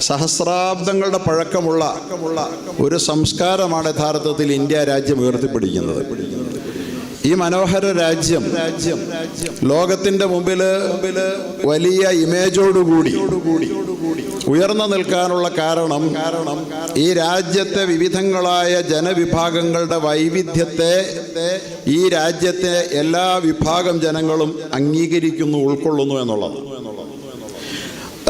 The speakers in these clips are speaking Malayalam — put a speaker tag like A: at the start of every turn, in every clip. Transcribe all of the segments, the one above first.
A: സഹസ്രാബ്ദങ്ങളുടെ പഴക്കമുള്ള ഒരു സംസ്കാരമാണ് യഥാർത്ഥത്തിൽ ഇന്ത്യ രാജ്യം ഉയർത്തിപ്പിടിക്കുന്നത്. ഈ മനോഹര രാജ്യം ലോകത്തിന്റെ മുമ്പിൽ വലിയ ഇമേജോടുകൂടി ഉയർന്നു നിൽക്കാനുള്ള കാരണം കാരണം ഈ രാജ്യത്തെ വിവിധങ്ങളായ ജനവിഭാഗങ്ങളുടെ വൈവിധ്യത്തെ ഈ രാജ്യത്തെ എല്ലാ വിഭാഗം ജനങ്ങളും അംഗീകരിക്കുന്നു ഉൾക്കൊള്ളുന്നു എന്നുള്ളത്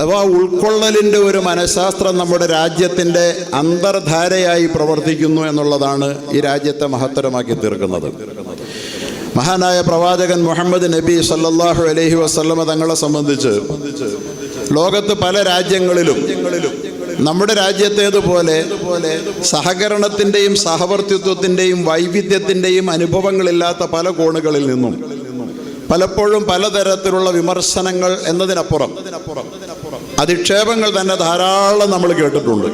A: അഥവാ ഉൾക്കൊള്ളലിന്റെ ഒരു മനഃശാസ്ത്രം നമ്മുടെ രാജ്യത്തിന്റെ അന്തർധാരയായി പ്രവർത്തിക്കുന്നു എന്നുള്ളതാണ് ഈ രാജ്യത്തെ മഹത്തരമാക്കി തീർക്കുന്നത്. മഹാനായ പ്രവാചകൻ മുഹമ്മദ് നബി സല്ലാഹു അലഹി വസല്ലമ തങ്ങളെ സംബന്ധിച്ച് ലോകത്ത് പല രാജ്യങ്ങളിലും നമ്മുടെ രാജ്യത്തേതുപോലെ സഹകരണത്തിന്റെയും സഹവർത്തിത്വത്തിന്റെയും വൈവിധ്യത്തിന്റെയും അനുഭവങ്ങളില്ലാത്ത പല കോണുകളിൽ നിന്നും പലപ്പോഴും പലതരത്തിലുള്ള വിമർശനങ്ങൾ എന്നതിനപ്പുറം അധിക്ഷേപങ്ങൾ തന്നെ ധാരാളം നമ്മൾ കേട്ടിട്ടുണ്ട്.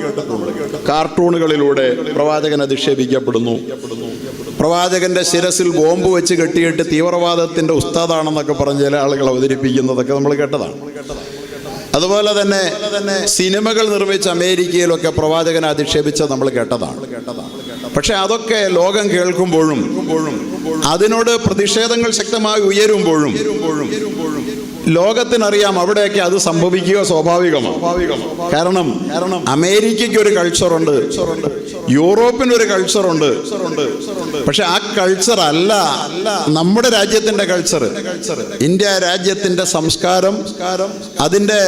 A: കാർട്ടൂണുകളിലൂടെ പ്രവാചകൻ അധിക്ഷേപിക്കപ്പെടുന്നു. പ്രവാചകന്റെ ശിരസിൽ ബോംബ് വെച്ച് കെട്ടിയിട്ട് തീവ്രവാദത്തിന്റെ ഉസ്താദാണെന്നൊക്കെ പറഞ്ഞ് ചില ആളുകൾ അവതരിപ്പിക്കുന്നതൊക്കെ നമ്മൾ കേട്ടതാണ്. അതുപോലെ തന്നെ സിനിമകൾ നിർമ്മിച്ച അമേരിക്കയിലൊക്കെ പ്രവാചകനെ അധിക്ഷേപിച്ചത് നമ്മൾ കേട്ടതാണ്. പക്ഷെ അതൊക്കെ ലോകം കേൾക്കുമ്പോഴും അതിനോട് പ്രതിഷേധങ്ങൾ ശക്തമായി ഉയരുമ്പോഴും ലോകത്തിനറിയാം അവിടെയൊക്കെ അത് സംഭവിക്കുക സ്വാഭാവികമാണ് കാരണം കാരണം അമേരിക്കയ്ക്ക് ഒരു കൾച്ചറുണ്ട് യൂറോപ്പിന് ഒരു കൾച്ചറുണ്ട് പക്ഷെ ആ കൾച്ചർ അല്ല നമ്മുടെ രാജ്യത്തിന്റെ കൾച്ചർ ഇന്ത്യ രാജ്യത്തിന്റെ സംസ്കാരം അതിന്റെ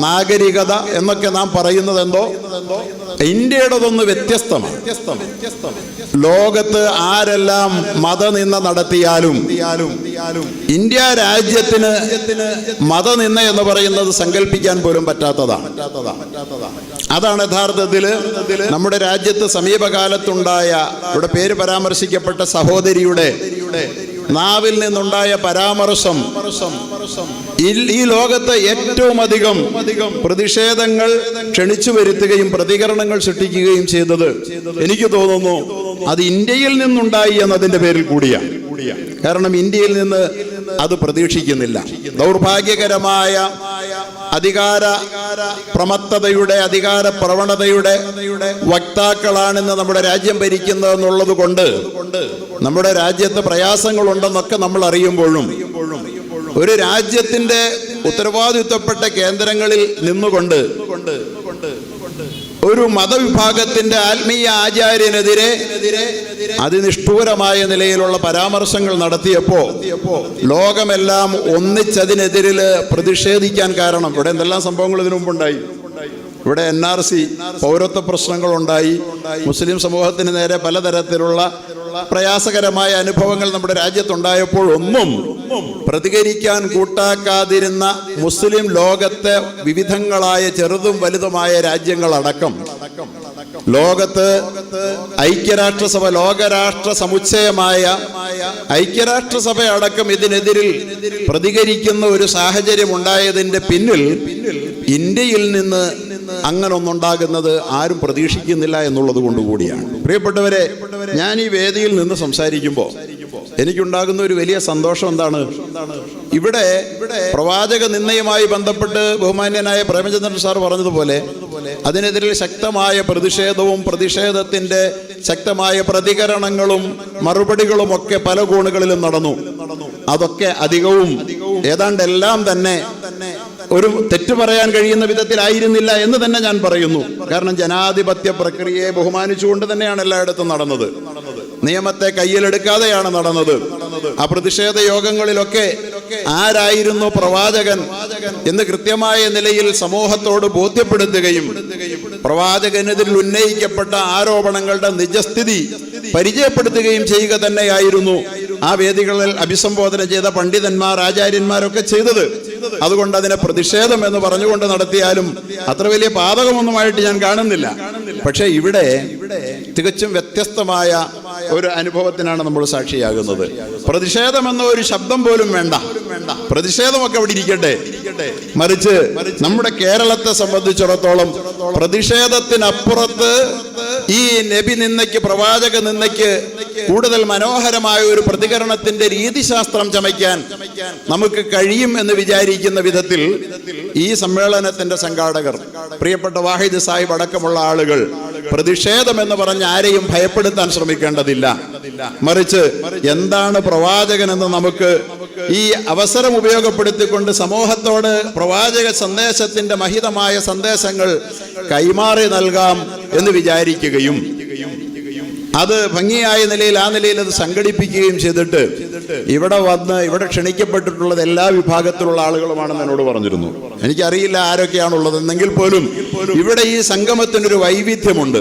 A: നാഗരികത എന്നൊക്കെ നാം പറയുന്നത് എന്തോ ഇന്ത്യയുടേതൊന്ന് വ്യത്യസ്തമാണ്. ലോകത്ത് ആരെല്ലാം മതനിന്ന നടത്തിയാലും ഇന്ത്യ രാജ്യത്തിന് മതനിന്ന എന്ന് പറയുന്നത് സങ്കല്പിക്കാൻ പോലും പറ്റാത്തതാണ്. അതാണ് യഥാർത്ഥത്തിൽ നമ്മുടെ രാജ്യത്ത് സമീപകാലത്തുണ്ടായ ഇവിടെ പേര് പരാമർശിക്കപ്പെട്ട സഹോദരിയുടെ നാവിൽ നിന്നുണ്ടായ പരാമർശം. ഈ- ലോകത്ത് ഏറ്റവും അധികം പ്രതിഷേധങ്ങൾ ക്ഷണിച്ചു വരുത്തുകയും പ്രതികരണങ്ങൾ സൃഷ്ടിക്കുകയും ചെയ്തത് എനിക്ക് തോന്നുന്നു അത് ഇന്ത്യയിൽ നിന്നുണ്ടായി എന്നതിന്റെ പേരിൽ കൂടിയാണ്. കാരണം ഇന്ത്യയിൽ നിന്ന് അത് പ്രതീക്ഷിക്കുന്നില്ല. ദൗർഭാഗ്യകരമായ അധികാര പ്രമത്തതയുടെ അധികാര പ്രവണതയുടെ വക്താക്കളാണെന്ന് നമ്മുടെ രാജ്യം ഭരിക്കുന്നതെന്നുള്ളത് കൊണ്ട് നമ്മുടെ രാജ്യത്ത് പ്രയാസങ്ങളുണ്ടെന്നൊക്കെ നമ്മൾ അറിയുമ്പോഴും ഒരു രാജ്യത്തിന്റെ ഉത്തരവാദിത്വപ്പെട്ട കേന്ദ്രങ്ങളിൽ നിന്നുകൊണ്ട് ഒരു മതവിഭാഗത്തിന്റെ ആത്മീയ ആചാര്യനെതിരെ അതിനിഷ്ഠൂരമായ നിലയിലുള്ള പരാമർശങ്ങൾ നടത്തിയപ്പോ ലോകമെല്ലാം ഒന്നിച്ചതിനെതിരിൽ പ്രതിഷേധിക്കാൻ കാരണം. ഇവിടെ എന്തെല്ലാം സംഭവങ്ങൾ ഇതിനു മുമ്പുണ്ടായി? ഇവിടെ എൻ ആർ സി പൗരത്വ പ്രശ്നങ്ങളുണ്ടായി. മുസ്ലിം സമൂഹത്തിന് നേരെ പലതരത്തിലുള്ള പ്രയാസകരമായ അനുഭവങ്ങൾ നമ്മുടെ രാജ്യത്തുണ്ടായപ്പോൾ ഒന്നും പ്രതികരിക്കാൻ കൂട്ടാക്കാതിരുന്ന മുസ്ലിം ലോകത്തെ വിവിധങ്ങളായ ചെറുതും വലുതുമായ രാജ്യങ്ങളടക്കം. ലോകത്ത് ഐക്യരാഷ്ട്രസഭ ലോകരാഷ്ട്ര സമുച്ചയമായ ഐക്യരാഷ്ട്രസഭ അടക്കം ഇതിനെതിരിൽ പ്രതികരിക്കുന്ന ഒരു സാഹചര്യം ഉണ്ടായതിന്റെ പിന്നിൽ ഇന്ത്യയിൽ നിന്ന് അങ്ങനെ ഒന്നുണ്ടാകുന്നത് ആരും പ്രതീക്ഷിക്കുന്നില്ല എന്നുള്ളത് കൊണ്ടുകൂടിയാണ് പ്രിയപ്പെട്ടവരെ ഞാൻ ഈ വേദിയിൽ നിന്ന് സംസാരിക്കുമ്പോൾ എനിക്കുണ്ടാകുന്ന ഒരു വലിയ സന്തോഷം എന്താണ്? ഇവിടെ പ്രവാചക നിന്നയുമായി ബന്ധപ്പെട്ട് ബഹുമാന്യനായ പ്രേമചന്ദ്രൻ സാർ പറഞ്ഞതുപോലെ അതിനെതിരെ ശക്തമായ പ്രതിഷേധവും പ്രതിഷേധത്തിന്റെ ശക്തമായ പ്രതികരണങ്ങളും മറുപടികളും ഒക്കെ പല കോണുകളിലും നടന്നു. അതൊക്കെ അധികവും ഏതാണ്ട് എല്ലാം തന്നെ ഒരു തെറ്റ് പറയാൻ കഴിയുന്ന വിധത്തിലായിരുന്നില്ല എന്ന് തന്നെ ഞാൻ പറയുന്നു. കാരണം ജനാധിപത്യ പ്രക്രിയയെ ബഹുമാനിച്ചുകൊണ്ട് തന്നെയാണ് എല്ലായിടത്തും നടന്നത്. നിയമത്തെ കയ്യിലെടുക്കാതെയാണ് നടന്നത്. ആ പ്രതിഷേധ യോഗങ്ങളിലൊക്കെ ആരായിരുന്നു പ്രവാചകൻ എന്ന് കൃത്യമായ നിലയിൽ സമൂഹത്തോട് ബോധ്യപ്പെടുത്തുകയും പ്രവാചകനെതിരിൽ ഉന്നയിക്കപ്പെട്ട ആരോപണങ്ങളുടെ നിജസ്ഥിതി പരിചയപ്പെടുത്തുകയും ചെയ്യുക തന്നെയായിരുന്നു ആ വേദികളിൽ അഭിസംബോധന ചെയ്ത പണ്ഡിതന്മാർ ആചാര്യന്മാരൊക്കെ ചെയ്തത്. അതുകൊണ്ട് അതിനെ പ്രതിഷേധം എന്ന് പറഞ്ഞുകൊണ്ട് നടത്തിയാലും അത്ര വലിയ പാതകമൊന്നുമായിട്ട് ഞാൻ കാണുന്നില്ല. പക്ഷേ ഇവിടെ തികച്ചും വ്യത്യസ്തമായ ഒരു അനുഭവത്തിനാണ് നമ്മൾ സാക്ഷിയാകുന്നത്. പ്രതിഷേധം എന്ന ഒരു ശബ്ദം പോലും വേണ്ട. പ്രതിഷേധമൊക്കെ അവിടെ ഇരിക്കട്ടെ. മറിച്ച് നമ്മുടെ കേരളത്തെ സംബന്ധിച്ചിടത്തോളം പ്രതിഷേധത്തിനപ്പുറത്ത് ഈ നബി നിന്നയ്ക്ക് പ്രവാചക നിന്നയ്ക്ക് കൂടുതൽ മനോഹരമായ ഒരു പ്രതികരണത്തിന്റെ രീതിശാസ്ത്രം ചമയ്ക്കാൻ നമുക്ക് കഴിയും എന്ന് വിചാരിക്കുന്ന വിധത്തിൽ ഈ സമ്മേളനത്തിന്റെ സംഘാടകർ പ്രിയപ്പെട്ട വാഹിദ് സാഹിബ് അടക്കമുള്ള ആളുകൾ പ്രതിഷേധം എന്ന് പറഞ്ഞ് ആരെയും ഭയപ്പെടുത്താൻ ശ്രമിക്കേണ്ടതില്ല. മറിച്ച് എന്താണ് പ്രവാചകൻ എന്ന് നമുക്ക് ഈ അവസരം ഉപയോഗപ്പെടുത്തിക്കൊണ്ട് സമൂഹത്തോട് പ്രവാചക സന്ദേശത്തിന്റെ മഹിതമായ സന്ദേശങ്ങൾ കൈമാറി നൽകാം എന്ന് വിചാരിക്കുകയും അത് ഭംഗിയായ നിലയിൽ ആ നിലയിൽ അത് സംഘടിപ്പിക്കുകയും ചെയ്തിട്ട് ഇവിടെ വന്ന് ഇവിടെ ക്ഷണിക്കപ്പെട്ടിട്ടുള്ളത് എല്ലാ വിഭാഗത്തിലുള്ള ആളുകളുമാണെന്ന് എന്നോട് പറഞ്ഞിരുന്നു. എനിക്കറിയില്ല ആരൊക്കെയാണുള്ളത്. എന്നെങ്കിൽ പോലും ഇവിടെ ഈ സംഗമത്തിനൊരു വൈവിധ്യമുണ്ട്.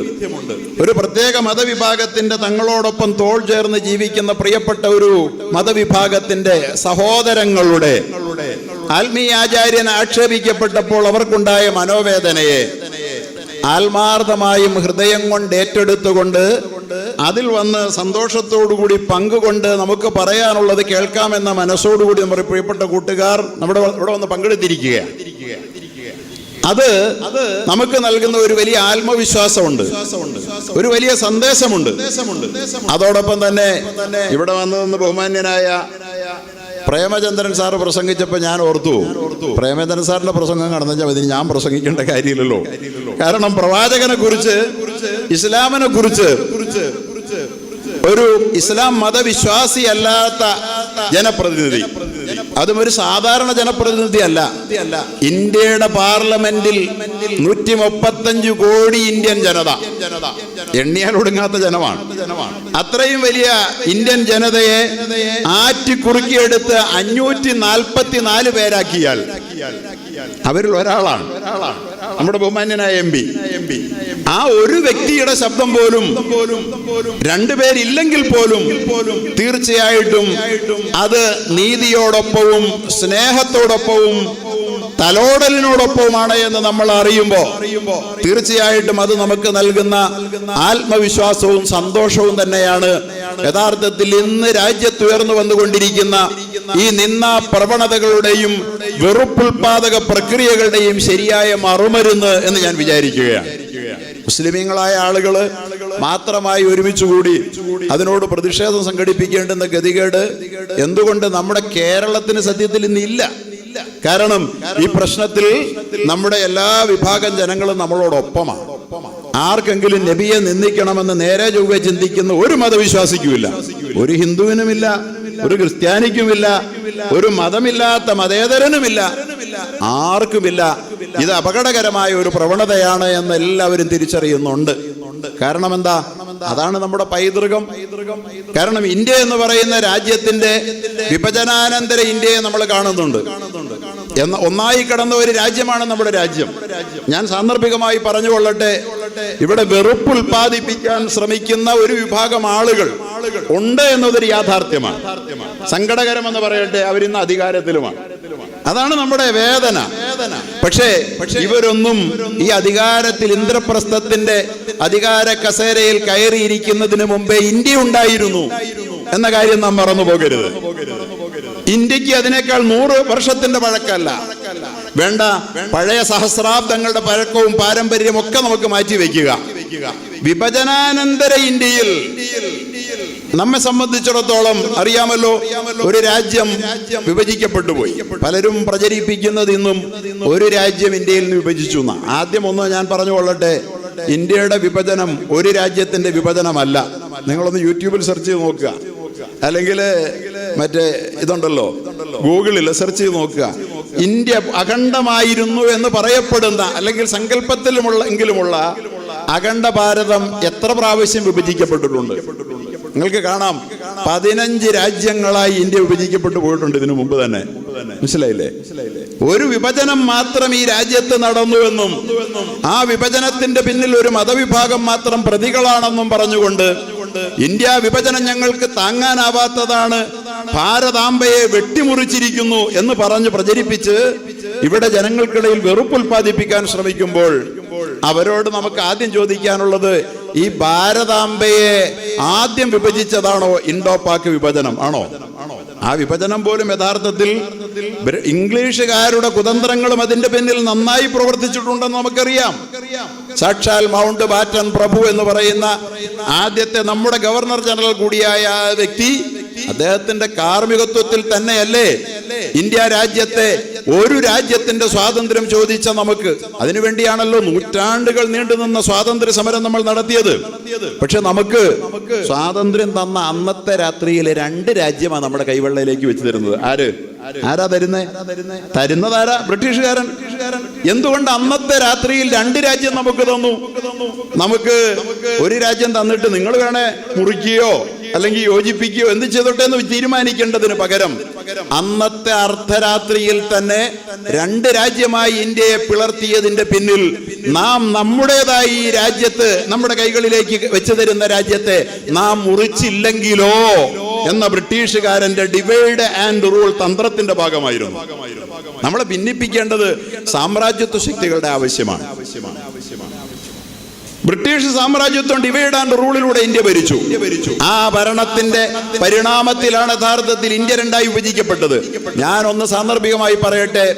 A: ഒരു പ്രത്യേക മതവിഭാഗത്തിന്റെ തങ്ങളോടൊപ്പം തോൾ ചേർന്ന് ജീവിക്കുന്ന പ്രിയപ്പെട്ട ഒരു മതവിഭാഗത്തിന്റെ സഹോദരങ്ങളുടെ ആത്മീയാചാര്യൻ ആക്ഷേപിക്കപ്പെട്ടപ്പോൾ അവർക്കുണ്ടായ മനോവേദനയെ ആത്മാർത്ഥമായും ഹൃദയം കൊണ്ട് ഏറ്റെടുത്തുകൊണ്ട് അതിൽ വന്ന് സന്തോഷത്തോടുകൂടി പങ്കുകൊണ്ട് നമുക്ക് പറയാനുള്ളത് കേൾക്കാമെന്ന മനസ്സോടുകൂടി നമ്മുടെ പ്രിയപ്പെട്ട കൂട്ടുകാർ നമ്മുടെ ഇവിടെ വന്ന് പങ്കെടുത്തിരിക്കുകയാണ് അത് നമുക്ക് നൽകുന്ന ഒരു വലിയ ആത്മവിശ്വാസമുണ്ട്. ഒരു വലിയ സന്ദേശമുണ്ട്. അതോടൊപ്പം തന്നെ ഇവിടെ വന്നു നിന്ന് ബഹുമാന്യനായ പ്രേമചന്ദ്രൻ സാർ പ്രസംഗിച്ചപ്പോൾ ഞാൻ ഓർത്തു. പ്രേമചന്ദ്രൻ സാറിന്റെ പ്രസംഗം കടന്നു വെച്ചാൽ ഞാൻ പ്രസംഗിക്കേണ്ട കാര്യമില്ലല്ലോ. കാരണം പ്രവാചകനെ കുറിച്ച് ഇസ്ലാമിനെ കുറിച്ച് ഒരു ഇസ്ലാം മതവിശ്വാസി അല്ലാത്ത ജനപ്രതിനിധി. അതും ഒരു സാധാരണ ജനപ്രതിനിധി അല്ല. ഇന്ത്യയുടെ പാർലമെന്റിൽ നൂറ്റി മുപ്പത്തഞ്ച് കോടി ഇന്ത്യൻ ജനത എണ്ണിയാൽ ഒടുങ്ങാത്ത ജനമാണ്. അത്രയും വലിയ ഇന്ത്യൻ ജനതയെ ആറ്റിക്കുറുക്കിയെടുത്ത് അഞ്ഞൂറ്റി നാൽപ്പത്തി നാല് പേരാക്കിയാൽ അവരിൽ ഒരാളാണ്. നമ്മുടെ ബഹുമാന്യനായ എം പി. ആ ഒരു വ്യക്തിയുടെ ശബ്ദം പോലും രണ്ടുപേരില്ലെങ്കിൽ പോലും തീർച്ചയായിട്ടും അത് നീതിയോടൊപ്പവും സ്നേഹത്തോടൊപ്പവും തലോടലിനോടൊപ്പവുമാണ് എന്ന് നമ്മൾ അറിയുമ്പോൾ തീർച്ചയായിട്ടും അത് നമുക്ക് നൽകുന്ന ആത്മവിശ്വാസവും സന്തോഷവും തന്നെയാണ്. യഥാർത്ഥത്തിൽ ഇന്ന് രാജ്യത്തുയർന്നു വന്നുകൊണ്ടിരിക്കുന്ന ഈ നിന്ന പ്രവണതകളുടെയും വെറുപ്പുൽപാദക പ്രക്രിയകളുടെയും ശരിയായ മറുമരുന്ന് എന്ന് ഞാൻ വിചാരിക്കുകയാണ്. മുസ്ലിമീങ്ങളായ ആളുകൾ മാത്രമായി ഒരുമിച്ച് കൂടി അതിനോട് പ്രതിഷേധം സംഘടിപ്പിക്കേണ്ടുന്ന ഗതികേട് എന്തുകൊണ്ട് നമ്മുടെ കേരളത്തിന് സത്യത്തിൽ ഇന്നില്ല കാരണം ഈ പ്രശ്നത്തിൽ നമ്മുടെ എല്ലാ വിഭാഗം ജനങ്ങളും നമ്മളോടൊപ്പമാണ്. ആർക്കെങ്കിലും നബിയെ നിന്ദിക്കണമെന്ന് നേരെ ചൊവ്വെ ചിന്തിക്കുന്ന ഒരു മതവിശ്വാസിക്കുമില്ല. ഒരു ഹിന്ദുവിനുമില്ല. ഒരു ക്രിസ്ത്യാനിക്കുമില്ല ഒരു മതമില്ലാത്ത മതേതരനുമില്ല ആർക്കുമില്ല. ഇത് അപകടകരമായ ഒരു പ്രവണതയാണ് എന്ന് എല്ലാവരും തിരിച്ചറിയുന്നുണ്ട്. കാരണം എന്താ അതാണ് നമ്മുടെ പൈതൃകം. കാരണം ഇന്ത്യ എന്ന് പറയുന്ന രാജ്യത്തിന്റെ വിഭജനാനന്തര ഇന്ത്യയെ നമ്മൾ കാണുന്നുണ്ട്. എന്ന ഒന്നായി കടന്ന ഒരു രാജ്യമാണ് നമ്മുടെ രാജ്യം. ഞാൻ സാന്ദർഭികമായി പറഞ്ഞുകൊള്ളട്ടെ ഇവിടെ വെറുപ്പ് ഉൽപ്പാദിപ്പിക്കാൻ ശ്രമിക്കുന്ന ഒരു വിഭാഗം ആളുകൾ ഉണ്ട് എന്നതൊരു യാഥാർത്ഥ്യമാണ്. സങ്കടകരമെന്ന് പറയട്ടെ അവരിന്ന് അധികാരത്തിലുമാണ്. അതാണ് നമ്മുടെ വേദന. പക്ഷേ ഇവരൊന്നും ഈ അധികാരത്തിൽ ഇന്ദ്രപ്രസ്ഥത്തിന്റെ അധികാര കസേരയിൽ കയറിയിരിക്കുന്നതിന് മുമ്പേ ഇന്ത്യ ഉണ്ടായിരുന്നു എന്ന കാര്യം നാം മറന്നു പോകരുത് ഇന്ത്യയ്ക്ക് അതിനേക്കാൾ നൂറ് വർഷത്തിന്റെ പഴക്കമല്ല. വേണ്ട പഴയ സഹസ്രാബ്ദങ്ങളുടെ പഴക്കവും പാരമ്പര്യവും ഒക്കെ നമുക്ക് മാറ്റി വെക്കുക. വിഭജനാനന്തര ഇന്ത്യയിൽ നമ്മെ സംബന്ധിച്ചിടത്തോളം അറിയാമല്ലോ ഒരു രാജ്യം വിഭജിക്കപ്പെട്ടു പോയി. പലരും പ്രചരിപ്പിക്കുന്നത് ഇന്നും ഒരു രാജ്യം ഇന്ത്യയിൽ നിന്ന് വിഭജിച്ചു ആദ്യം ഒന്ന് ഞാൻ പറഞ്ഞു കൊള്ളട്ടെ ഇന്ത്യയുടെ വിഭജനം ഒരു രാജ്യത്തിന്റെ വിഭജനമല്ല. നിങ്ങളൊന്ന് യൂട്യൂബിൽ സെർച്ച് ചെയ്ത് നോക്കുക. അല്ലെങ്കിൽ മറ്റേ ഇതുണ്ടല്ലോ. ഗൂഗിളിൽ സെർച്ച് ചെയ്ത് നോക്കുക. ഇന്ത്യ അഖണ്ഡമായിരുന്നു എന്ന് പറയപ്പെടുന്ന അല്ലെങ്കിൽ സങ്കല്പത്തിലുമുള്ള എങ്കിലുമുള്ള അഖണ്ഡ ഭാരതം എത്ര പ്രാവശ്യം വിഭജിക്കപ്പെട്ടിട്ടുണ്ട്? നിങ്ങൾക്ക് കാണാം. പതിനഞ്ച് രാജ്യങ്ങളായി ഇന്ത്യ വിഭജിക്കപ്പെട്ടു പോയിട്ടുണ്ട് ഇതിനു മുമ്പ് തന്നെ. മനസ്സിലായില്ലേ? ഒരു വിഭജനം മാത്രം ഈ രാജ്യത്ത് നടന്നുവെന്നും ആ വിഭജനത്തിന്റെ പിന്നിൽ ഒരു മതവിഭാഗം മാത്രം പ്രതികളാണെന്നും പറഞ്ഞുകൊണ്ട് ഇന്ത്യ വിഭജനം ഞങ്ങൾക്ക് താങ്ങാനാവാത്തതാണ് ഭാരതാംബയെ വെട്ടിമുറിച്ചിരിക്കുന്നു എന്ന് പറഞ്ഞ് പ്രചരിപ്പിച്ച് ഇവിടെ ജനങ്ങൾക്കിടയിൽ വെറുപ്പ് ഉൽപ്പാദിപ്പിക്കാൻ ശ്രമിക്കുമ്പോൾ അവരോട് നമുക്ക് ആദ്യം ചോദിക്കാനുള്ളത് ഈ ഭാരതാംബയെ ആദ്യം വിഭജിച്ചതാണോ ഇൻഡോ പാക് വിഭജനം? ആണോ? ആ വിഭജനം പോലും യഥാർത്ഥത്തിൽ ഇംഗ്ലീഷുകാരുടെ കുതന്ത്രങ്ങളും അതിന്റെ പിന്നിൽ നന്നായി പ്രവർത്തിച്ചിട്ടുണ്ടെന്ന് നമുക്കറിയാം. സാക്ഷാൽ മൗണ്ട് ബാറ്റൻ പ്രഭു എന്ന് പറയുന്ന ആദ്യത്തെ നമ്മുടെ ഗവർണർ ജനറൽ കൂടിയായ വ്യക്തി അദ്ദേഹത്തിന്റെ കാർമ്മികത്വത്തിൽ തന്നെയല്ലേ ഇന്ത്യ രാജ്യത്തെ ഒരു രാജ്യത്തിന്റെ സ്വാതന്ത്ര്യം ചോദിച്ച നമുക്ക്? അതിനുവേണ്ടിയാണല്ലോ നൂറ്റാണ്ടുകൾ നീണ്ടുനിന്ന സ്വാതന്ത്ര്യ സമരം നമ്മൾ നടത്തിയത്. പക്ഷെ നമുക്ക് സ്വാതന്ത്ര്യം തന്ന അന്നത്തെ രാത്രിയിൽ രണ്ട് രാജ്യമാണ് നമ്മുടെ കൈവെള്ളയിലേക്ക് വെച്ച് തരുന്നത്. ആര്? ആരാ തരുന്നേ? തരുന്നതാരാ? ബ്രിട്ടീഷുകാരൻ. എന്തുകൊണ്ട് അന്നത്തെ രാത്രിയിൽ രണ്ട് രാജ്യം നമുക്ക് തന്നു? നമുക്ക് ഒരു രാജ്യം തന്നിട്ട് നിങ്ങൾ വേണേ മുറിക്കുകയോ അല്ലെങ്കിൽ യോജിപ്പിക്കുകയോ എന്ത് ചെയ്തോട്ടെ എന്ന് തീരുമാനിക്കേണ്ടതിന് പകരം അന്നത്തെ അർദ്ധരാത്രിയിൽ തന്നെ രണ്ട് രാജ്യമായി ഇന്ത്യയെ പിളർത്തിയതിന്റെ പിന്നിൽ നാം നമ്മുടേതായി ഈ രാജ്യത്ത് നമ്മുടെ കൈകളിലേക്ക് വെച്ചു തരുന്ന രാജ്യത്തെ നാം മുറിച്ചില്ലെങ്കിലോ എന്ന ബ്രിട്ടീഷുകാരന്റെ ഡിവൈഡ് ആൻഡ് റൂൾ തന്ത്രത്തിന്റെ ഭാഗമായിരുന്നു. നമ്മളെ ഭിന്നിപ്പിക്കേണ്ടത് സാമ്രാജ്യത്വ ശക്തികളുടെ ആവശ്യമാണ്. ബ്രിട്ടീഷ് സാമ്രാജ്യത്വം ഡിവൈഡ് ആൻഡ് റൂളിലൂടെ ഇന്ത്യ ഭരിച്ചു. ആ ഭരണത്തിന്റെ പരിണാമത്തിലാണ് യഥാർത്ഥത്തിൽ ഇന്ത്യ രണ്ടായി വിഭജിക്കപ്പെട്ടത്. ഞാൻ ഒന്ന് സാന്ദർഭികമായി പറയട്ടെ.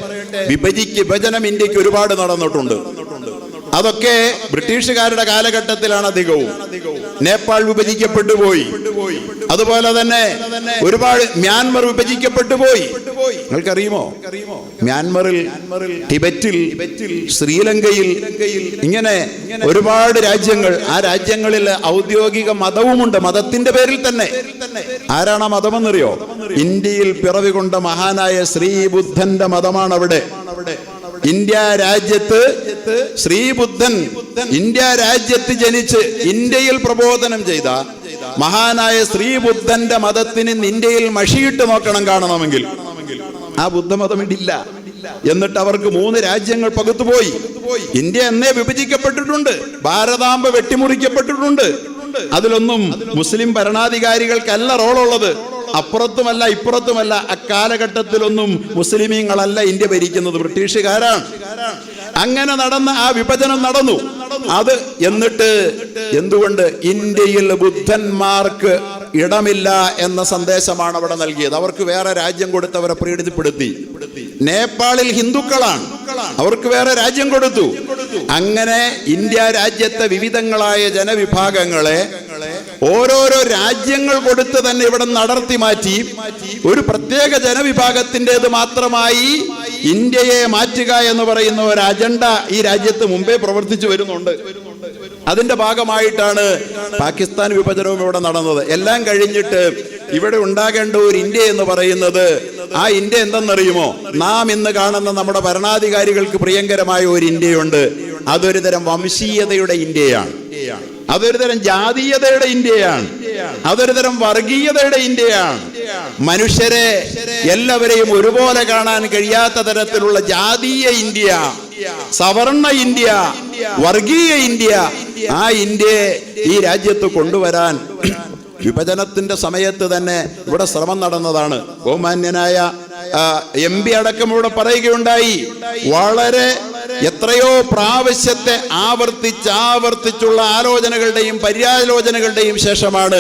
A: വിഭജിക്ക് വിഭജനം ഇന്ത്യയ്ക്ക് ഒരുപാട് നടന്നിട്ടുണ്ട്. അതൊക്കെ ബ്രിട്ടീഷുകാരുടെ കാലഘട്ടത്തിലാണ് അധികവും. നേപ്പാൾ വിഭജിക്കപ്പെട്ടു പോയി. അതുപോലെ തന്നെ ഒരുപാട് മ്യാൻമർ വിഭജിക്കപ്പെട്ടു പോയി. നിങ്ങൾക്കറിയുമോ? മ്യാൻമറിൽ ടിബറ്റിൽ ശ്രീലങ്കയിൽ ഇങ്ങനെ ഒരുപാട് രാജ്യങ്ങൾ ആ രാജ്യങ്ങളിൽ ഔദ്യോഗിക മതവുമുണ്ട്. മതത്തിന്റെ പേരിൽ തന്നെ. ആരാണ് ആ മതമെന്നറിയോ? ഇന്ത്യയിൽ പിറവി കൊണ്ട മഹാനായ ശ്രീബുദ്ധന്റെ മതമാണ് അവിടെ ഇന്ത്യ രാജ്യത്ത് ശ്രീബുദ്ധൻ ഇന്ത്യ രാജ്യത്ത് ജനിച്ച് ഇന്ത്യയിൽ പ്രബോധനം ചെയ്ത മഹാനായ ശ്രീബുദ്ധന്റെ മതത്തിന് ഇന്ത്യയിൽ മഷിയിട്ട് നോക്കണം കാണണമെങ്കിൽ. ആ ബുദ്ധമതം ഇടില്ല. എന്നിട്ട് അവർക്ക് മൂന്ന് രാജ്യങ്ങൾ പകുത്തുപോയി. ഇന്ത്യ എന്നേ വിഭജിക്കപ്പെട്ടിട്ടുണ്ട്. ഭാരതാംബ വെട്ടിമുറിക്കപ്പെട്ടിട്ടുണ്ട്. അതിലൊന്നും മുസ്ലിം ഭരണാധികാരികൾക്കല്ല റോളുള്ളത്. അപ്പുറത്തുമല്ല ഇപ്പുറത്തുമല്ല. അക്കാലഘട്ടത്തിലൊന്നും മുസ്ലിമീങ്ങളല്ല ഇന്ത്യ ഭരിക്കുന്നത്. ബ്രിട്ടീഷുകാരാണ്. അങ്ങനെ നടന്ന ആ വിഭജനം നടന്നു. അത് എന്നിട്ട് എന്തുകൊണ്ട് ഇന്ത്യയിൽ ബുദ്ധന്മാർക്ക് ഇടമില്ല എന്ന സന്ദേശമാണ് അവിടെ നൽകിയത്. അവർക്ക് വേറെ രാജ്യം കൊടുത്ത് അവരെ പ്രീണിതപ്പെടുത്തി നേപ്പാളിൽ ഹിന്ദുക്കളാണ്. അവർക്ക് വേറെ രാജ്യം കൊടുത്തു. അങ്ങനെ ഇന്ത്യ രാജ്യത്തെ വിവിധങ്ങളായ ജനവിഭാഗങ്ങളെ ഓരോരോ രാജ്യങ്ങൾ കൊടുത്ത് തന്നെ ഇവിടെ നടത്തി മാറ്റി. ഒരു പ്രത്യേക ജനവിഭാഗത്തിന്റെത് മാത്രമായി ഇന്ത്യയെ മാറ്റുക എന്ന് പറയുന്ന ഒരു അജണ്ട ഈ രാജ്യത്ത് മുമ്പേ പ്രവർത്തിച്ചു വരുന്നുണ്ട്. അതിന്റെ ഭാഗമായിട്ടാണ് പാകിസ്ഥാൻ വിഭജനവും ഇവിടെ നടന്നത്. എല്ലാം കഴിഞ്ഞിട്ട് ഇവിടെ ഉണ്ടാകേണ്ട ഒരു ഇന്ത്യ എന്ന് പറയുന്നത് ആ ഇന്ത്യ എന്തെന്നറിയുമോ? നാം ഇന്ന് കാണുന്ന നമ്മുടെ ഭരണാധികാരികൾക്ക് പ്രിയങ്കരമായ ഒരു ഇന്ത്യയുണ്ട്. അതൊരു തരം വംശീയതയുടെ ഇന്ത്യയാണ്. അതൊരു തരം ജാതീയതയുടെ ഇന്ത്യയാണ്. അതൊരു തരം വർഗീയതയുടെ ഇന്ത്യയാണ്. മനുഷ്യരെ എല്ലാവരെയും ഒരുപോലെ കാണാൻ കഴിയാത്ത തരത്തിലുള്ള ജാതീയ ഇന്ത്യ സവർണ ഇന്ത്യ വർഗീയ ഇന്ത്യ ആ ഇന്ത്യയെ ഈ രാജ്യത്ത് കൊണ്ടുവരാൻ വിഭജനത്തിന്റെ സമയത്ത് തന്നെ ഇവിടെ ശ്രമം നടന്നതാണ്. ബഹുമാന്യനായ എം പി അടക്കം ഇവിടെ പറയുകയുണ്ടായി. വളരെ എത്രയോ പ്രാവശ്യത്തെ ആവർത്തിച്ച് ആവർത്തിച്ചുള്ള ആലോചനകളുടെയും പര്യാലോചനകളുടെയും ശേഷമാണ്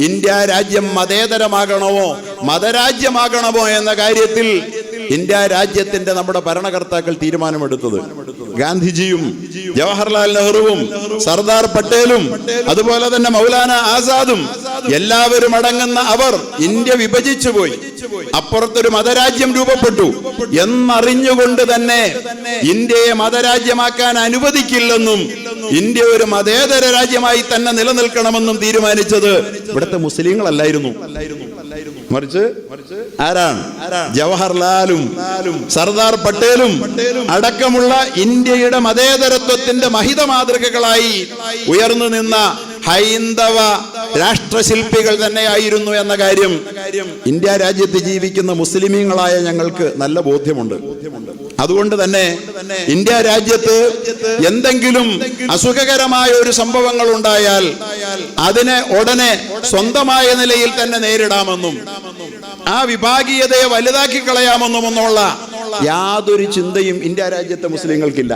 A: ഇന്ത്യ രാജ്യം മതേതരമാകണമോ മതരാജ്യമാകണമോ എന്ന കാര്യത്തിൽ ഇന്ത്യ രാജ്യത്തിന്റെ നമ്മുടെ ഭരണകർത്താക്കൾ തീരുമാനമെടുത്തത്. ഗാന്ധിജിയും ജവഹർലാൽ നെഹ്റുവും സർദാർ പട്ടേലും അതുപോലെ തന്നെ മൗലാന ആസാദും എല്ലാവരും അടങ്ങുന്ന അവർ ഇന്ത്യ വിഭജിച്ചു പോയി അപ്പുറത്തൊരു മതരാജ്യം രൂപപ്പെട്ടു. എന്നറിഞ്ഞുകൊണ്ട് തന്നെ ഇന്ത്യയെ മതരാജ്യമാക്കാൻ അനുവദിക്കില്ലെന്നും ഇന്ത്യ ഒരു മതേതര രാജ്യമായി തന്നെ നിലനിൽക്കണമെന്നും തീരുമാനിച്ചത് ഇവിടുത്തെ മുസ്ലിങ്ങളല്ലായിരുന്നു. മറിച്ച് ആരാണ്? ജവഹർലാലും സർദാർ പട്ടേലും അടക്കമുള്ള ഇന്ത്യയുടെ മതേതരത്വത്തിന്റെ മഹിത മാതൃകകളായി ഉയർന്നു നിന്ന ഹൈന്ദവ രാഷ്ട്രശില്പികൾ തന്നെയായിരുന്നു എന്ന കാര്യം ഇന്ത്യ രാജ്യത്ത് ജീവിക്കുന്ന മുസ്ലിമീങ്ങളായ ഞങ്ങൾക്ക് നല്ല ബോധ്യമുണ്ട്. അതുകൊണ്ട് തന്നെ ഇന്ത്യ രാജ്യത്ത് എന്തെങ്കിലും അസുഖകരമായ ഒരു സംഭവങ്ങൾ ഉണ്ടായാൽ അതിനെ ഉടനെ സ്വന്തമായ നിലയിൽ തന്നെ നേരിടാമെന്നും ആ വിഭാഗീയതയെ വലുതാക്കി കളയാമെന്നും എന്നുള്ള യാതൊരു ചിന്തയും ഇന്ത്യ രാജ്യത്തെ മുസ്ലിങ്ങൾക്കില്ല.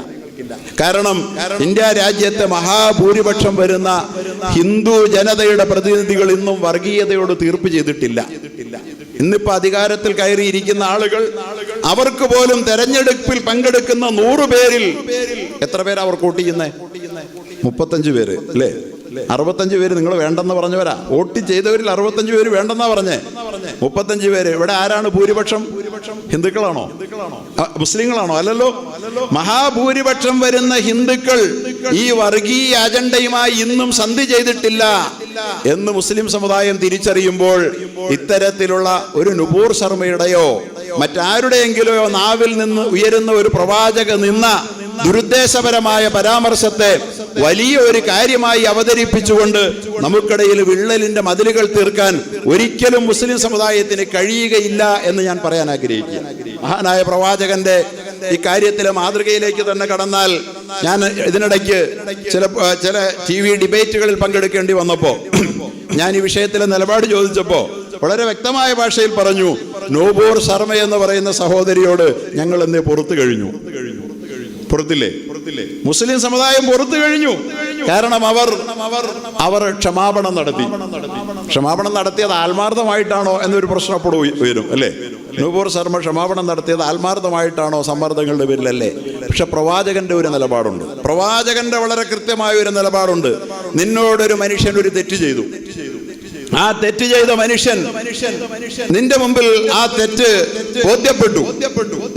A: കാരണം ഇന്ത്യ രാജ്യത്തെ മഹാഭൂരിപക്ഷം വരുന്ന ഹിന്ദു ജനതയുടെ പ്രതിനിധികൾ ഇന്നും വർഗീയതയോട് തീർപ്പ് ചെയ്തിട്ടില്ല. ഇന്നിപ്പോ അധികാരത്തിൽ കയറിയിരിക്കുന്ന ആളുകൾ അവർക്ക് പോലും തെരഞ്ഞെടുപ്പിൽ പങ്കെടുക്കുന്ന നൂറു പേരിൽ എത്ര പേരാ അവർ കൂട്ടിക്കുന്നേ മുപ്പത്തഞ്ച് പേര് അല്ലേ? അറുപത്തഞ്ച് പേര് നിങ്ങൾ വേണ്ടെന്ന് പറഞ്ഞവരാ. വോട്ട് ചെയ്തവരിൽ അറുപത്തഞ്ച് പേര് വേണ്ടെന്നാ പറഞ്ഞേ. മുപ്പത്തഞ്ച് പേര്. ഇവിടെ ആരാണ് ഭൂരിപക്ഷം? ഹിന്ദുക്കളാണോ? മുസ്ലിങ്ങളാണോ? അല്ലല്ലോ. മഹാഭൂരിപക്ഷം വരുന്ന ഹിന്ദുക്കൾ ഈ വർഗീയ അജണ്ടയുമായി ഇന്നും സന്ധി ചെയ്തിട്ടില്ല എന്ന് മുസ്ലിം സമുദായം തിരിച്ചറിയുമ്പോൾ ഇത്തരത്തിലുള്ള ഒരു നുപൂർ ശർമ്മയുടെയോ മറ്റാരുടെയെങ്കിലോ നാവിൽ നിന്ന് ഉയരുന്ന ഒരു പ്രവാചക നിന്ന ദുരുദ്ദേശപരമായ പരാമർശത്തെ വലിയ ഒരു കാര്യമായി അവതരിപ്പിച്ചുകൊണ്ട് നമുക്കിടയിൽ വിള്ളലിന്റെ മതിലുകൾ തീർക്കാൻ ഒരിക്കലും മുസ്ലിം സമുദായത്തിന് കഴിയുകയില്ല എന്ന് ഞാൻ പറയാൻ ആഗ്രഹിക്കുക മഹാനായ പ്രവാചകന്റെ ഈ കാര്യത്തിലെ മാതൃകയിലേക്ക് തന്നെ കടന്നാൽ ഞാൻ ഇതിനിടയ്ക്ക് ചില ചില ടി വി ഡിബേറ്റുകളിൽ പങ്കെടുക്കേണ്ടി വന്നപ്പോ ഞാൻ ഈ വിഷയത്തിലെ നിലപാട് ചോദിച്ചപ്പോ വളരെ വ്യക്തമായ ഭാഷയിൽ പറഞ്ഞു നോബൂർ ശർമ്മ എന്ന് പറയുന്ന സഹോദരിയോട് ഞങ്ങൾ എന്നേ പുറത്തു കഴിഞ്ഞു. പുറത്തില്ലേ? മുസ്ലിം സമുദായം പുറത്തു കഴിഞ്ഞു. കാരണം അവർ അവർ ക്ഷമാപണം നടത്തി. ക്ഷമാപണം നടത്തിയത് ആത്മാർത്ഥമായിട്ടാണോ എന്നൊരു പ്രശ്നം അപ്പോൾ വരും അല്ലേ? നൂപൂർ ശർമ്മ ക്ഷമാപണം നടത്തിയത് ആത്മാർത്ഥമായിട്ടാണോ സമ്മർദ്ദങ്ങളുടെ പേരിലല്ലേ? പക്ഷെ പ്രവാചകന്റെ ഒരു നിലപാടുണ്ട്. പ്രവാചകന്റെ വളരെ കൃത്യമായ ഒരു നിലപാടുണ്ട്. നിന്നോടൊരു മനുഷ്യൻ ഒരു തെറ്റ് ചെയ്തു. ആ തെറ്റ് ചെയ്ത മനുഷ്യൻ നിന്റെ മുമ്പിൽ ആ തെറ്റ് ബോധ്യപ്പെട്ടു.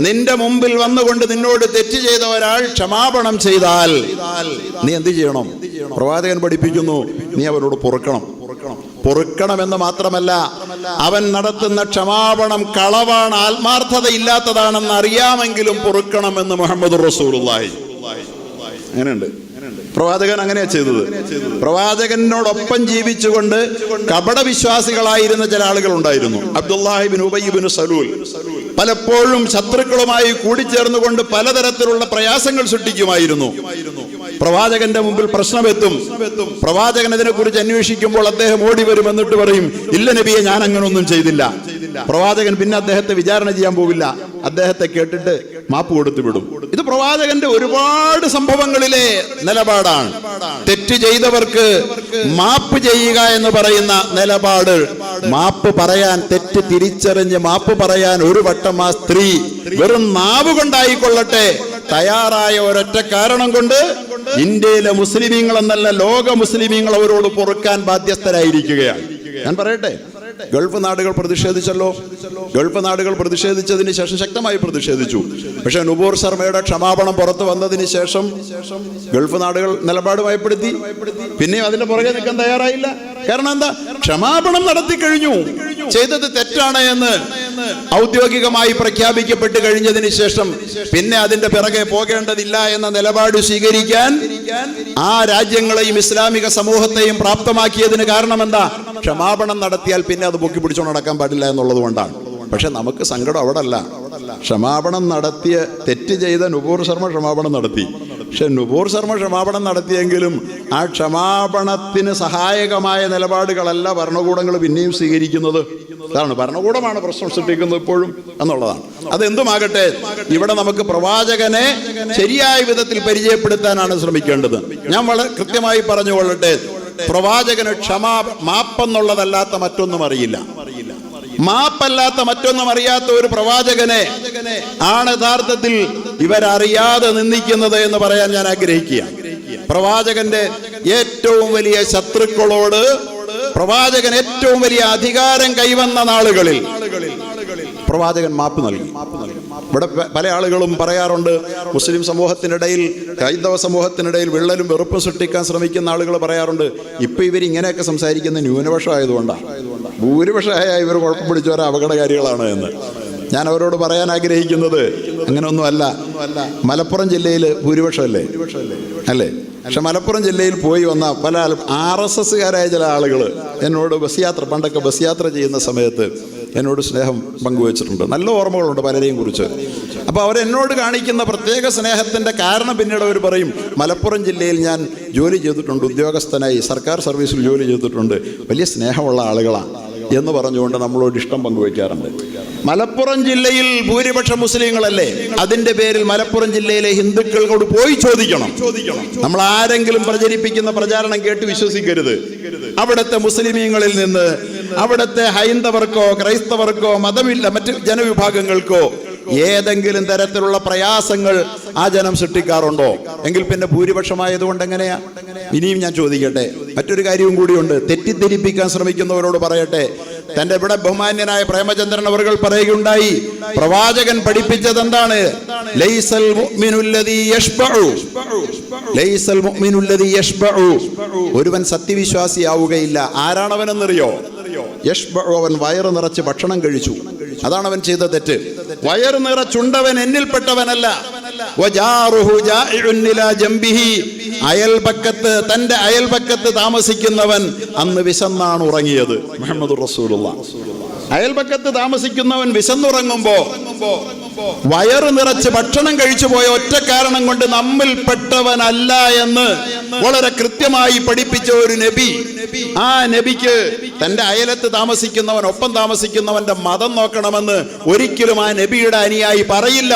A: നിന്റെ മുമ്പിൽ വന്നുകൊണ്ട് നിന്നോട് തെറ്റ് ചെയ്ത ഒരാൾ ക്ഷമാപണം ചെയ്താൽ നീ എന്ത് ചെയ്യണം? പ്രവാചകൻ പഠിപ്പിക്കുന്നു നീ അവനോട് പൊറുക്കണം. പൊറുക്കണമെന്ന് മാത്രമല്ല അവൻ നടത്തുന്ന ക്ഷമാപണം കളവാണ് ആത്മാർത്ഥത ഇല്ലാത്തതാണെന്ന് അറിയാമെങ്കിലും പൊറുക്കണമെന്ന് മുഹമ്മദ് റസൂലുള്ളാഹി. അങ്ങനെയുണ്ട്. പ്രവാചകൻ അങ്ങനെയാ ചെയ്തത്. പ്രവാചകനോടൊപ്പം ജീവിച്ചുകൊണ്ട് കപട വിശ്വാസികളായിരുന്ന ചില ആളുകൾ ഉണ്ടായിരുന്നു. അബ്ദുല്ലാഹിബിൻ സലൂൽ. പലപ്പോഴും ശത്രുക്കളുമായി കൂടിച്ചേർന്നുകൊണ്ട് പലതരത്തിലുള്ള പ്രയാസങ്ങൾ സൃഷ്ടിക്കുമായിരുന്നു. പ്രവാചകന്റെ മുമ്പിൽ പ്രശ്നമെത്തും. പ്രവാചകൻ അതിനെ കുറിച്ച് അന്വേഷിക്കുമ്പോൾ അദ്ദേഹം ഓടി വരും എന്നിട്ട് പറയും ഇല്ല നബിയെ ഞാൻ അങ്ങനെ ഒന്നും ചെയ്തില്ല. പ്രവാചകൻ പിന്നെ അദ്ദേഹത്തെ വിചാരണ ചെയ്യാൻ പോവില്ല. അദ്ദേഹത്തെ കേട്ടിട്ട് മാപ്പ് കൊടുത്തു വിടും. ഇത് പ്രവാചകന്റെ ഒരുപാട് സംഭവങ്ങളിലെ നിലപാടാണ്. തെറ്റ് ചെയ്തവർക്ക് മാപ്പ് ചെയ്യുക എന്ന് പറയുന്ന നിലപാട്. മാപ്പ് പറയാൻ തെറ്റ് തിരിച്ചറിഞ്ഞ് മാപ്പ് പറയാൻ ഒരു വട്ടം ആ സ്ത്രീ വെറും നാവ് കൊണ്ടായിക്കൊള്ളട്ടെ. തയ്യാറായ ഒരൊറ്റ കാരണം കൊണ്ട് ഇന്ത്യയിലെ മുസ്ലിമീങ്ങൾ എന്നല്ല ലോക മുസ്ലിമീങ്ങൾ അവരോട് പൊറുക്കാൻ ബാധ്യസ്ഥരായിരിക്കുകയാണ്. ഞാൻ പറയട്ടെ? ഗൾഫ് നാടുകൾ പ്രതിഷേധിച്ചല്ലോ. ഗൾഫ് നാടുകൾ പ്രതിഷേധിച്ചതിന് ശേഷം ശക്തമായി പ്രതിഷേധിച്ചു. പക്ഷേ നുബൂർ ശർമ്മയുടെ ക്ഷമാപണം പുറത്തു വന്നതിന് ശേഷം ഗൾഫ് നാടുകൾ നിലപാട് ഭയപ്പെടുത്തി. പിന്നെയും അതിന്റെ പുറകെ നിൽക്കാൻ തയ്യാറായില്ല. കാരണം എന്താ? ക്ഷമാപണം നടത്തി കഴിഞ്ഞു. ചെയ്തത് തെറ്റാണ് എന്ന് ഔദ്യോഗികമായി പ്രഖ്യാപിക്കപ്പെട്ട് കഴിഞ്ഞതിന് ശേഷം പിന്നെ അതിന്റെ പിറകെ പോകേണ്ടതില്ല എന്ന നിലപാട് സ്വീകരിക്കാൻ ആ രാജ്യങ്ങളെയും ഇസ്ലാമിക സമൂഹത്തെയും പ്രാപ്തമാക്കിയതിന് കാരണം എന്താ? ക്ഷമാപണം നടത്തിയാൽ പിന്നെ അത് പൊക്കി പിടിച്ചോണ്ട് നടക്കാൻ പാടില്ല എന്നുള്ളത് കൊണ്ടാണ്. പക്ഷെ നമുക്ക് സങ്കടം അവിടെ അല്ല ക്ഷമാപണം നടത്തിയ തെറ്റ് ചെയ്ത നുപൂർ ശർമ്മ ക്ഷമാപണം നടത്തി. പക്ഷെ നുപൂർ ശർമ്മ ക്ഷമാപണം നടത്തിയെങ്കിലും ആ ക്ഷമാപണത്തിന് സഹായകമായ നിലപാടുകളല്ല ഭരണകൂടങ്ങൾ പിന്നെയും സ്വീകരിക്കുന്നത്. അതാണ് ഭരണകൂടമാണ് പ്രശ്നം സൃഷ്ടിക്കുന്നത് ഇപ്പോഴും എന്നുള്ളതാണ്. അതെന്തുമാകട്ടെ ഇവിടെ നമുക്ക് പ്രവാചകനെ ശരിയായ വിധത്തിൽ പരിചയപ്പെടുത്താനാണ് ശ്രമിക്കേണ്ടത്. ഞാൻ വളരെ കൃത്യമായി പറഞ്ഞുകൊള്ളട്ടെ പ്രവാചകന് ക്ഷമാ മാപ്പെന്നുള്ളതല്ലാത്ത മറ്റൊന്നും അറിയില്ല. മാപ്പല്ലാത്ത മറ്റൊന്നും അറിയാത്ത ഒരു പ്രവാചകനെ ആണ് യഥാർത്ഥത്തിൽ ഇവരറിയാതെ നിന്ദിക്കുന്നത് എന്ന് പറയാൻ ഞാൻ ആഗ്രഹിക്കുക. പ്രവാചകന്റെ ഏറ്റവും വലിയ ശത്രുക്കളോട് പ്രവാചകൻ ഏറ്റവും വലിയ അധികാരം കൈവന്ന നാളുകളിൽ പ്രവാചകൻ മാപ്പ് നൽകി. ഇവിടെ പല ആളുകളും പറയാറുണ്ട് മുസ്ലിം സമൂഹത്തിനിടയിൽ ഹൈന്ദവ സമൂഹത്തിനിടയിൽ വിള്ളലും വെറുപ്പും സൃഷ്ടിക്കാൻ ശ്രമിക്കുന്ന ആളുകൾ പറയാറുണ്ട് ഇപ്പൊ ഇവർ ഇങ്ങനെയൊക്കെ സംസാരിക്കുന്ന ന്യൂനപക്ഷം ആയതുകൊണ്ടാണ് ഭൂരിപക്ഷമായ ഇവർ കുഴപ്പം പിടിച്ചവരെ അപകടകാരികളാണ് എന്ന്. ഞാൻ അവരോട് പറയാൻ ആഗ്രഹിക്കുന്നത് അങ്ങനെയൊന്നും അല്ല മലപ്പുറം ജില്ലയിൽ ഭൂരിപക്ഷമല്ലേ? അല്ലേ? പക്ഷെ മലപ്പുറം ജില്ലയിൽ പോയി വന്ന പല ആർ എസ് എസ്സുകാരായ ചില ആളുകൾ എന്നോട് ബസ് യാത്ര പണ്ടൊക്കെ ബസ് യാത്ര ചെയ്യുന്ന സമയത്ത് എന്നോട് സ്നേഹം പങ്കുവച്ചിട്ടുണ്ട്. നല്ല ഓർമ്മകളുണ്ട് പലരെയും കുറിച്ച്. അപ്പോൾ അവരെന്നോട് കാണിക്കുന്ന പ്രത്യേക സ്നേഹത്തിന്റെ കാരണം പിന്നീട് അവർ പറയും മലപ്പുറം ജില്ലയിൽ ഞാൻ ജോലി ചെയ്തിട്ടുണ്ട് ഉദ്യോഗസ്ഥനായി സർക്കാർ സർവീസിൽ ജോലി ചെയ്തിട്ടുണ്ട് വലിയ സ്നേഹമുള്ള ആളുകളാണ് എന്ന് പറഞ്ഞുകൊണ്ട് നമ്മളോട് ഇഷ്ടം പങ്കുവയ്ക്കാറുണ്ട്. മലപ്പുറം ജില്ലയിൽ ഭൂരിപക്ഷം മുസ്ലിങ്ങളല്ലേ? അതിന്റെ പേരിൽ മലപ്പുറം ജില്ലയിലെ ഹിന്ദുക്കളോട് പോയി ചോദിക്കണം. നമ്മൾ ആരെങ്കിലും പ്രചരിപ്പിക്കുന്ന പ്രചാരണം കേട്ട് വിശ്വസിക്കരുത്. അവിടുത്തെ മുസ്ലിമീങ്ങളിൽ നിന്ന് അവിടുത്തെ ഹൈന്ദവർക്കോ ക്രൈസ്തവർക്കോ മതമില്ല മറ്റ് ജനവിഭാഗങ്ങൾക്കോ ഏതെങ്കിലും തരത്തിലുള്ള പ്രയാസങ്ങൾ ആ ജനം സൃഷ്ടിക്കാറുണ്ടോ? എങ്കിൽ പിന്നെ ഭൂരിപക്ഷമായതുകൊണ്ട് എങ്ങനെയാ? ഇനിയും ഞാൻ ചോദിക്കട്ടെ. മറ്റൊരു കാര്യവും കൂടിയുണ്ട്. തെറ്റിദ്ധരിപ്പിക്കാൻ ശ്രമിക്കുന്നവരോട് പറയട്ടെ. തന്റെ ഇവിടെ ബഹുമാന്യനായ പ്രേമചന്ദ്രൻ അവർ പറയുകയുണ്ടായി. പ്രവാചകൻ പഠിപ്പിച്ചത് എന്താണ് ഒരുവൻ സത്യവിശ്വാസിയാവുകയില്ല. ആരാണവനെന്നറിയോ? യശ്ബഉ അവൻ വയറ് നിറച്ച് ഭക്ഷണം കഴിച്ചു. അതാണ് അവൻ ചെയ്ത തെറ്റ്. വയറ് നിറച്ചുണ്ടവൻ എന്നിൽപ്പെട്ടവനല്ല. അയൽപക്കത്ത് തന്റെ അയൽപക്കത്ത് താമസിക്കുന്നവൻ അന്ന് വിശന്നാണ് ഉറങ്ങിയത്. മുഹമ്മദ് റസൂലുള്ള. അയൽപക്കത്ത് താമസിക്കുന്നവൻ വിശന്നുറങ്ങുമ്പോ വയറ് നിറച്ച് ഭക്ഷണം കഴിച്ചു പോയ ഒറ്റ കാരണം കൊണ്ട് നമ്മിൽപ്പെട്ടവനല്ല എന്ന് വളരെ കൃത്യമായി പഠിപ്പിച്ച ഒരു നബി. ആ നബിക്ക് തന്റെ അയലത്ത് താമസിക്കുന്നവൻ ഒപ്പം താമസിക്കുന്നവന്റെ മതം നോക്കണമെന്ന് ഒരിക്കലും ആ നബിയുടെ അനുയായി പറയില്ല.